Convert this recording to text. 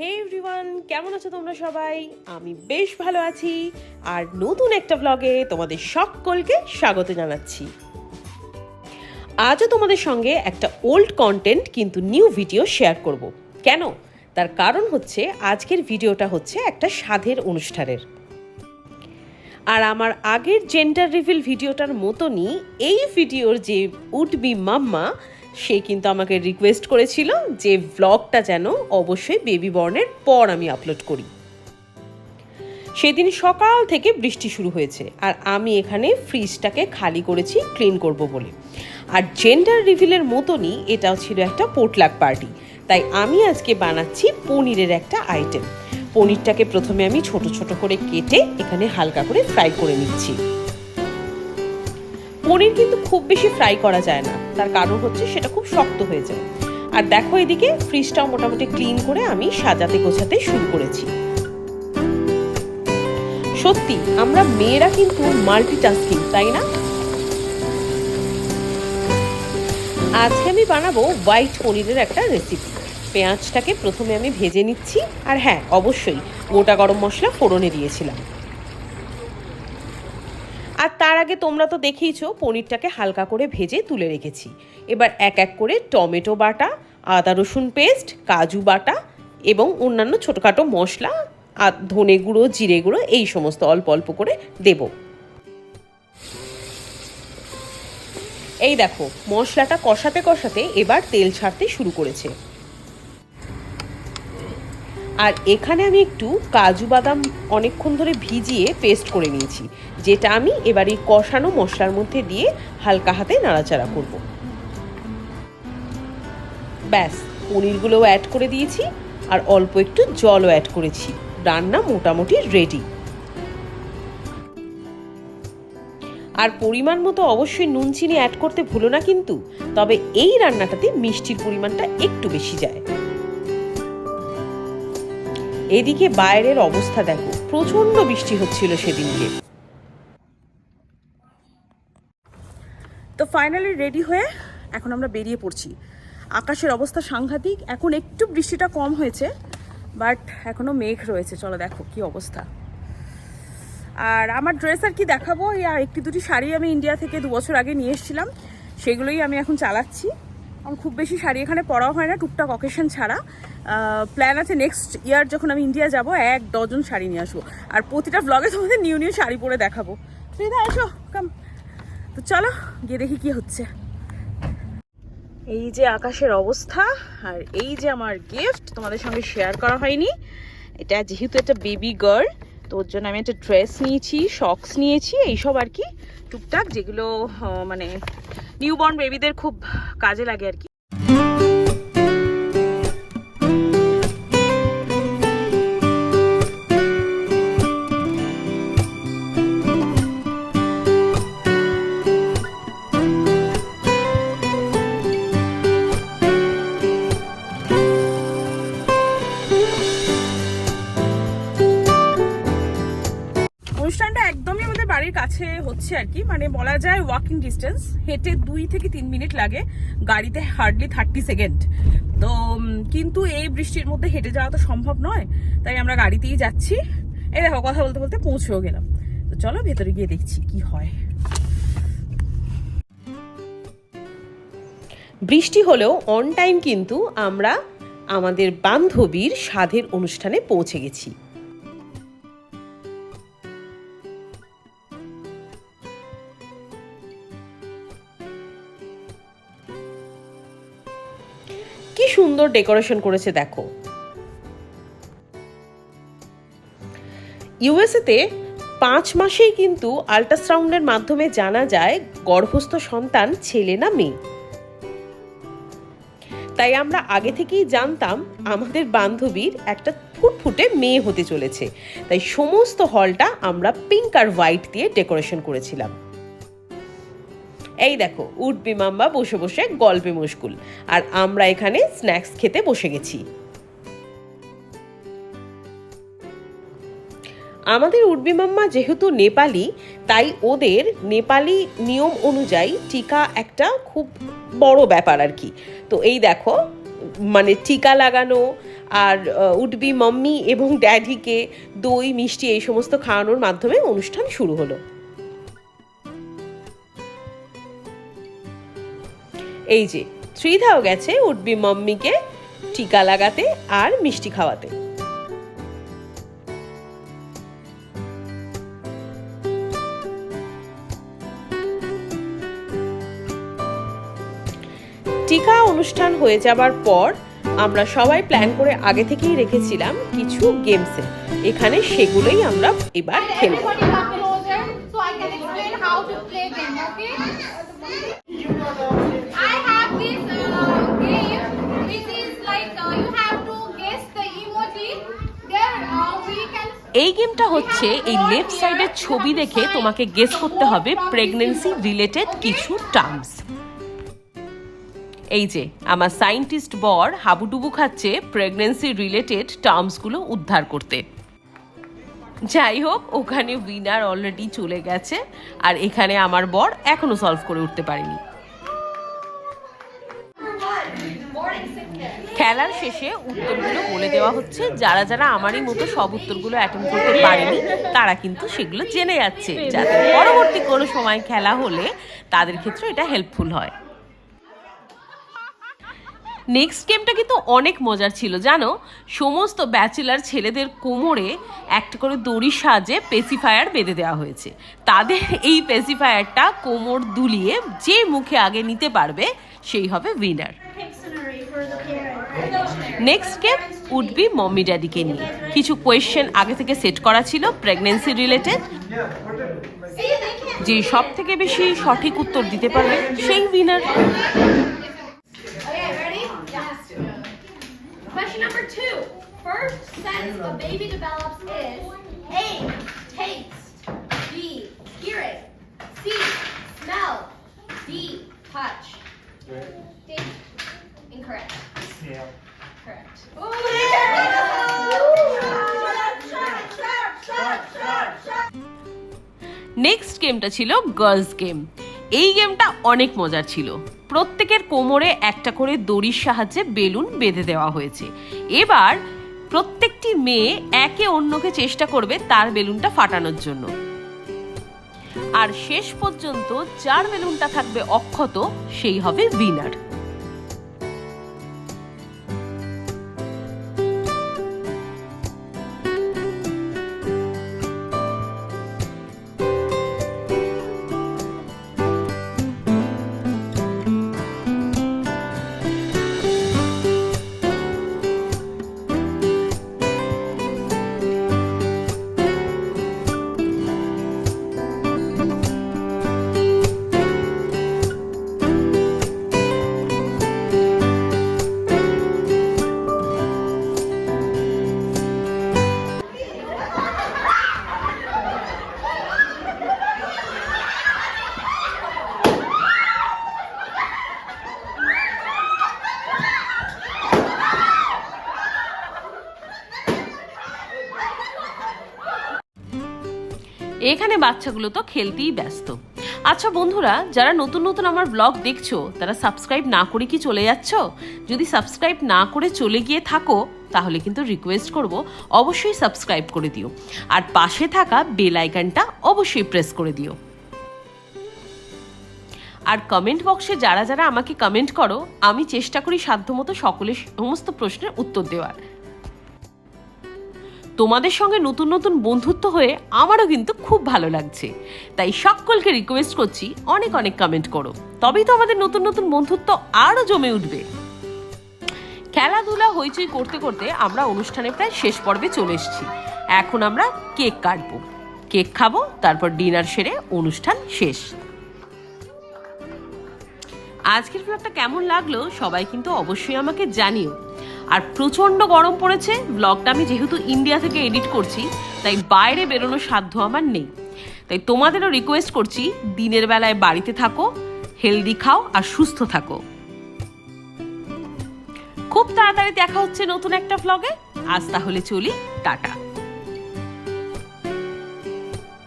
হে everyone কেমন আছো তোমরা সবাই? আমি বেশ ভালো আছি। আর নতুন একটা ব্লগে তোমাদের সকলকে স্বাগত জানাচ্ছি। আজও তোমাদের সঙ্গে একটা ওল্ড কন্টেন্ট কিন্তু নিউ ভিডিও শেয়ার করব। কেন? তার কারণ হচ্ছে আজকের ভিডিওটা হচ্ছে একটা সাধের অনুষ্ঠানের। আর আমার আগের জেন্ডার রিভিল ভিডিওটার মতনই এই ভিডিওর যে উড বি মাম্মা সে কিন্তু আমাকে রিকোয়েস্ট করেছিল যে ব্লগটা যেন অবশ্যই বেবি বর্নের পর আমি আপলোড করি। সেদিন সকাল থেকে বৃষ্টি শুরু হয়েছে আর আমি এখানে ফ্রিজটাকে খালি করেছি ক্লিন করব বলে। আর জেন্ডার রিভিলের মতনই এটাও ছিল একটা পোটলাক পার্টি তাই আমি আজকে বানাচ্ছি পনিরের একটা আইটেম পনিরটাকে প্রথমে আমি ছোট ছোট করে কেটে এখানে হালকা করে ফ্রাই করে নিচ্ছি। পনির কিন্তু খুব বেশি ফ্রাই করা যায় না। তার কারণ হচ্ছে সেটা খুব শক্ত হয়ে যায়। আর দেখো এদিকে ফ্রিজটাও মোটামুটি ক্লিন করে আমি সাজাতে গোছাতে শুরু করেছি। সত্যি, আমরা মেয়েরা কিন্তু মাল্টিটাস্কিং তাই না? আজকে আমি বানাবো হোয়াইট পনিরের একটা রেসিপি পেঁয়াজটাকে প্রথমে আমি ভেজে নিচ্ছি। আর হ্যাঁ অবশ্যই গোটা গরম মশলা ফোড়নে দিয়েছিলাম। আর তার আগে তোমরা তো দেখেইছো, পনিরটাকে হালকা করে ভেজে তুলে রেখেছি। এবার এক এক করে টমেটো বাটা, আদা রসুন পেস্ট, কাজু বাটা এবং অন্যান্য ছোটোখাটো মশলা আর ধনে গুঁড়ো, জিরে গুঁড়ো এই সমস্ত অল্প অল্প করে দেব। এই দেখো, মশলাটা কষাতে কষাতে এবার তেল ছাড়তে শুরু করেছে। আর এখানে আমি একটু কাজু বাদাম অনেকক্ষণ ধরে ভিজিয়ে পেস্ট করে নিয়েছি, যেটা আমি এবার এই কষানো মশলার মধ্যে দিয়ে হালকা হাতে নাড়াচাড়া করব। ব্যাস, পনিরগুলোও অ্যাড করে দিয়েছি আর অল্প একটু জলও অ্যাড করেছি। রান্না মোটামুটি রেডি আর পরিমাণ মতো অবশ্যই নুন, চিনি অ্যাড করতে ভুলো না কিন্তু, তবে এই রান্নাটাতে মিষ্টির পরিমাণটা একটু বেশি যায়। এদিকে বাইরের অবস্থা দেখো। প্রচণ্ড বৃষ্টি হচ্ছিল সেদিনকে। তো ফাইনালি রেডি হয়ে এখন আমরা বেরিয়ে পড়ছি। আকাশের অবস্থা সাংঘাতিক, এখন একটু বৃষ্টিটা কম হয়েছে বাট এখনও মেঘ রয়েছে। চলো দেখো কি অবস্থা। আর আমার ড্রেস আর কি দেখাবো? আর একটি দুটি শাড়ি আমি ইন্ডিয়া থেকে দু বছর আগে নিয়ে এসেছিলাম। সেগুলোই আমি এখন চালাচ্ছি। আমার খুব বেশি শাড়ি এখানে পরাও হয় না, টুকটাক অকেশন ছাড়া। প্ল্যান আছে নেক্সট ইয়ার যখন আমি ইন্ডিয়া যাব, এক ডজন শাড়ি নিয়ে আসব। আর প্রতিটা ব্লগে তোমাদের নিউ নিউ শাড়ি পরে দেখাবো। শ্রীদা এসো কাম তো চলো, গিয়ে দেখি কি হচ্ছে। এই যে আকাশের অবস্থা, আর এই যে আমার গিফট তোমাদের সঙ্গে শেয়ার করা হয়নি, এটা যেহেতু একটা বেবি গার্ল তো ওর জন্য আমি একটা ড্রেস নিয়েছি শক্স নিয়েছি, এইসব আর কি, টুকটাক যেগুলো মানে নিউবর্ন বেবিদের খুব কাজে লাগে আর কি। হচ্ছে আর কি মানে বলা যায় ওয়াকিং ডিস্টেন্স হেঁটে দুই থেকে তিন মিনিট লাগে, গাড়িতে হার্ডলি থার্টি সেকেন্ড তো কিন্তু এই বৃষ্টির মধ্যে হেঁটে যাওয়া তো সম্ভব নয়, তাই আমরা গাড়িতেই যাচ্ছি। এই দেখো, কথা বলতে বলতে পৌঁছেও গেলাম। তো চলো ভেতরে গিয়ে দেখছি কি হয়। বৃষ্টি হলেও অন টাইম কিন্তু আমরা আমাদের বান্ধবীর সাধের অনুষ্ঠানে পৌঁছে গেছি। ডেকোরেশন করেছে, দেখো। ইউএসএতে পাঁচ মাসেই কিন্তু আল্ট্রাসাউন্ডের মাধ্যমে জানা যায় গর্ভস্থ সন্তান ছেলে না মেয়ে। তাই আমরা আগে থেকেই জানতাম আমাদের বান্ধবীর একটা ফুটফুটে মেয়ে হতে চলেছে। তাই সমস্ত হলটা আমরা পিঙ্ক আর হোয়াইট দিয়ে ডেকোরেশন করেছিলাম। এই দেখো উঠবি মাম্বা বসে বসে গল্পে মুশকুল। আর আমরা এখানে স্ন্যাক্স খেতে বসে গেছি। আমাদের উর্বি মাম্মা যেহেতু নেপালি, তাই ওদের নেপালি নিয়ম অনুযায়ী টিকা একটা খুব বড় ব্যাপার আর কি। তো এই দেখো মানে টিকা লাগানো আর উডবি মাম্মি এবং ড্যাডিকে দই, মিষ্টি এই সমস্ত খাওয়ানোর মাধ্যমে অনুষ্ঠান শুরু হলো। এই যে, ত্রিধাও গেছে উডবি মাম্মিকে টিকা লাগাতে আর মিষ্টি খাওয়াতে। টিকা অনুষ্ঠান হয়ে যাবার পর আমরা সবাই প্ল্যান করে আগে থেকেই রেখেছিলাম কিছু গেমসে এখানে সেগুলোই আমরা এবার খেলব। এই গেমটা হচ্ছে এই লেফট সাইডের ছবি দেখে তোমাকে গেস করতে হবে প্রেগনেন্সি রিলেটেড কিছু টার্মস এই যে, আমার সায়েন্টিস্ট বর হাবুডুবু খাচ্ছে প্রেগনেন্সি রিলেটেড টার্মসগুলো উদ্ধার করতে। যাই হোক, ওখানে উইনার অলরেডি চলে গেছে, আর এখানে আমার বর এখনও সলভ করে উঠতে পারেনি। খেলার শেষে উত্তরগুলো বলে দেওয়া হচ্ছে, যারা যারা আমারই মতো সব উত্তরগুলো অ্যাটেন্ড করতে পারেনি, তারা কিন্তু সেগুলো জেনে যাচ্ছে। যাতে পরবর্তী কোনো সময় খেলা হলে তাদের ক্ষেত্রে এটা হেল্পফুল হয়। নেক্সট গেমটা কিন্তু অনেক মজার ছিল, জানো? সমস্ত ব্যাচেলার ছেলেদের কোমরে একটা করে দড়ির সাহায্যে পেসিফায়ার বেঁধে দেওয়া হয়েছে। তাদের এই পেসিফায়ারটা কোমর দুলিয়ে যে মুখে আগে নিতে পারবে, সেই হবে winner next game would be mummy ড্যাডিকে নিয়ে কিছু কোয়েশ্চেন আগে থেকে সেট করা ছিল প্রেগনেন্সি রিলেটেড যে সব থেকে বেশি সঠিক উত্তর দিতে পারবে সেই winner. Question number two. First sense a baby develops is A. গেমটা ছিল গার্লস গেম এই গেমটা অনেক মজার ছিল। প্রত্যেকের কোমরে একটা করে দড়ির সাহায্যে বেলুন বেঁধে দেওয়া হয়েছে। এবার প্রত্যেকটি মেয়ে একে অন্যকে চেষ্টা করবে তার বেলুনটা ফাটানোর জন্য। আর শেষ পর্যন্ত যার বেলুনটা থাকবে অক্ষত, সেই হবে উইনার এখানে বাচ্চাগুলো তো খেলতেই ব্যস্ত। আচ্ছা বন্ধুরা, যারা নতুন নতুন আমার ব্লগ দেখছ, তারা সাবস্ক্রাইব না করে কি চলে যাচ্ছ? যদি সাবস্ক্রাইব না করে চলে গিয়ে থাকো, তাহলে কিন্তু রিকোয়েস্ট করব, অবশ্যই সাবস্ক্রাইব করে দিও। আর পাশে থাকা বেল আইকনটা অবশ্যই প্রেস করে দিও। আর কমেন্ট বক্সে যারা যারা আমাকে কমেন্ট করো, আমি চেষ্টা করি সাধ্যমতো সকলের সমস্ত প্রশ্নের উত্তর দেওয়ার। তোমাদের সঙ্গে নতুন নতুন বন্ধুত্ব হয়ে আমারও কিন্তু খুব ভালো লাগছে। তাই সকলকে রিকোয়েস্ট করছি অনেক অনেক কমেন্ট করো। তবেই তো আমাদের নতুন নতুন বন্ধুত্ব আরও জমে উঠবে। খেলাধুলা হইচই করতে করতে আমরা অনুষ্ঠানে প্রায় শেষ পর্বে চলে এসেছি। এখন আমরা কেক কাটবো। কেক খাব, তারপর ডিনার সেরে অনুষ্ঠান শেষ। আজকের ব্লগটা কেমন লাগল সবাই কিন্তু অবশ্যই আমাকে জানিও। আর প্রচণ্ড গরম পড়েছে। ব্লগটা আমি যেহেতু ইন্ডিয়া থেকে এডিট করছি, তাই বাইরে বেরোনোর সাধ্য আমার নেই। তাই তোমাদেরও রিকোয়েস্ট করছি, দিনের বেলায় বাড়িতে থাকো হেলদি খাও আর সুস্থ থাকো। খুব তাড়াতাড়ি দেখা হচ্ছে নতুন একটা ব্লগে আজ তাহলে চলি, টাটা।